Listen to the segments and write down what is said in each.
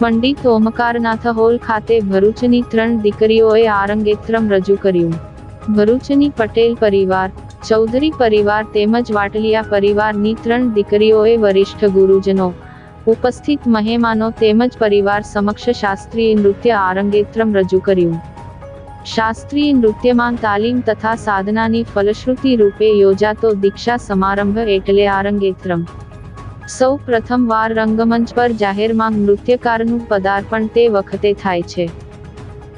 Pandit Omkarnath hall ખાતે ભરૂચની ત્રણ દીકરીઓએ આરંગેત્રમ રજૂ કર્યું. ભરૂચની પટેલ પરિવાર, ચૌધરી પરિવાર તેમજ વાટલિયા પરિવારની ત્રણ દીકરીઓએ વરિષ્ઠ ગુરુજનો, ઉપસ્થિત મહેમાનો તેમજ પરિવાર સમક્ષ શાસ્ત્રીય નૃત્ય આરંગેત્રમ રજૂ કર્યું. શાસ્ત્રીય નૃત્યમાં તાલીમ તથા સાધનાની ફલશ્રુતિ રૂપે યોજાતો દીક્ષા સમારંભ એટલે આરંગેત્રમ. સૌ પ્રથમવાર રંગમંચ પર જાહેરમાં નૃત્યકારનું પદાર્પણ તે વખતે થાય છે.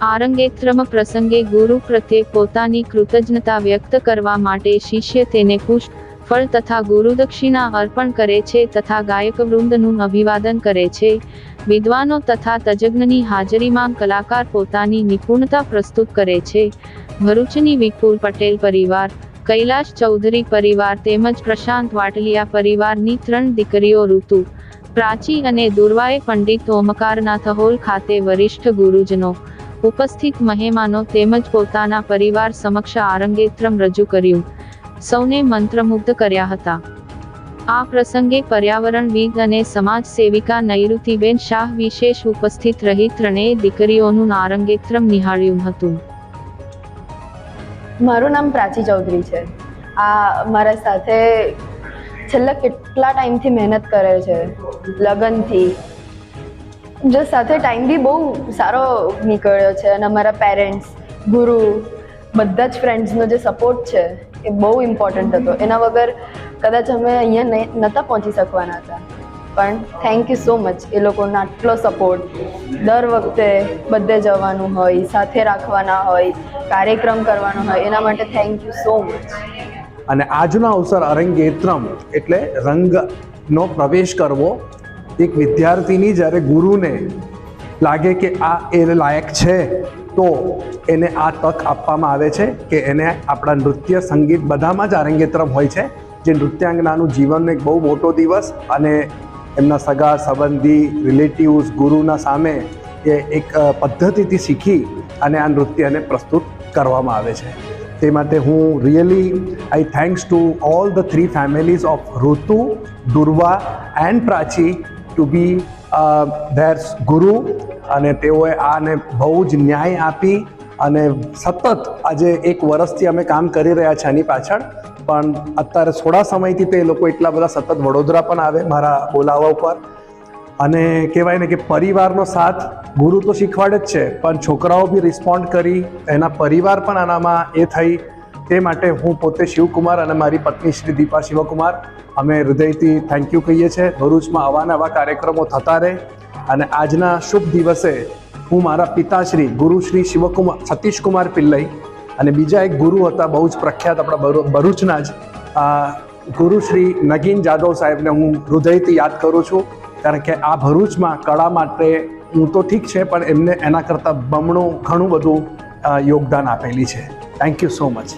આરંગેત્રમ પ્રસંગે ગુરુ પ્રત્યે પોતાની કૃતજ્ઞતા વ્યક્ત કરવા માટે શિષ્ય તેને પુષ્પ, ફળ તથા ગુરુદક્ષિણા અર્પણ કરે છે તથા ગાયક વૃંદનું અભિવાદન કરે છે. વિદ્વાનો તથા તજજ્ઞની હાજરીમાં કલાકાર પોતાની નિપુણતા પ્રસ્તુત કરે છે. ભરૂચની વિપુલ પટેલ પરિવાર કૈલાશ ચૌધરી પરિવાર તેમજ પ્રશાંત વાટલિયા પરિવારની ત્રણ દીકરીઓ ઋતુ, પ્રાચી અને દુર્વાએ પંડિત ઓમકારનાથ હોલ ખાતે વરિષ્ઠ ગુરુજનો, ઉપસ્થિત મહેમાનો તેમજ પોતાના પરિવાર સમક્ષ આરંગેત્રમ રજૂ કર્યું. સૌને મંત્રમુગ્ધ કર્યા હતા. આ પ્રસંગે પર્યાવરણવિદ અને સમાજ સેવિકા નૈઋતિબેન શાહ વિશેષ ઉપસ્થિત રહી ત્રણેય દીકરીઓનું આરંગેત્રમ નિહાળ્યું હતું. મારું નામ પ્રાચી ચૌધરી છે. આ મારા સાથે છેલ્લા કેટલા ટાઈમથી મહેનત કરે છે, લગનથી. જો સાથે ટાઈમ બી બહુ સારો નીકળ્યો છે અને અમારા પેરેન્ટ્સ, ગુરુ, બધા જ ફ્રેન્ડ્સનો જે સપોર્ટ છે એ બહુ ઇમ્પોર્ટન્ટ હતો. એના વગર કદાચ અમે અહીંયા નહીં- નહોતા પહોંચી શકવાના હતા. પણ થેન્ક યુ સો મચ એ લોકોનો આટલો સપોર્ટ દર વખતે બધે જવાનું હોય, સાથે રાખવાના હોય, કાર્યક્રમ કરવાનો હોય, એના માટે થેન્ક યુ સો મચ અને આજનો અવસર અરંગેત્રમ એટલે રંગનો પ્રવેશ કરવો, એક વિદ્યાર્થીની જ્યારે ગુરુને લાગે કે આ એ લાયક છે, તો એને આ તક આપવામાં આવે છે કે એને આપણા નૃત્ય સંગીત બધામાં જ અરંગેત્રમ હોય છે, જે નૃત્યાંગનાનું જીવનનો એક બહુ મોટો દિવસ અને એમના સગા, સંબંધી રિલેટિવ્સ ગુરુના સામે એ એક પદ્ધતિથી શીખી અને આ નૃત્યને પ્રસ્તુત કરવામાં આવે છે. તે માટે હું really I thanks to all the three families of Ritu Durva and Prachi to be there ગુરુ અને તેઓએ આને બહુ જ ન્યાય આપી અને સતત આજે એક વર્ષથી અમે કામ કરી રહ્યા છીએ આની પાછળ, પણ અત્યારે થોડા સમયથી તે લોકો એટલા બધા સતત વડોદરા પણ આવે મારા બોલાવા ઉપર. અને કહેવાય ને કે પરિવારનો સાથ ગુરુ તો શીખવાડે જ છે, પણ છોકરાઓ બી રિસ્પોન્ડ કરી, એના પરિવાર પણ આનામાં એ થઈ. તે માટે હું પોતે શિવકુમાર અને મારી પત્ની શ્રી દીપા શિવકુમાર, અમે હૃદયથી થેન્ક યુ કહીએ છીએ. ભરૂચમાં અવાનવા કાર્યક્રમો થતા રહે. અને આજના શુભ દિવસે હું મારા પિતાશ્રી ગુરુશ્રી શિવકુમાર સતીશકુમાર પિલ્લઈ અને બીજા એક ગુરુ હતા, બહુ જ પ્રખ્યાત આપણા ભરૂ- ભરૂચના જ. ગુરુશ્રી નગીન જાદવ સાહેબને હું હૃદયથી યાદ કરું છું. કારણ કે આ ભરૂચમાં, કળા માટે હું તો ઠીક છે, પણ એમને એના કરતાં બમણું, ઘણું બધું યોગદાન આપેલી છે. Thank you so much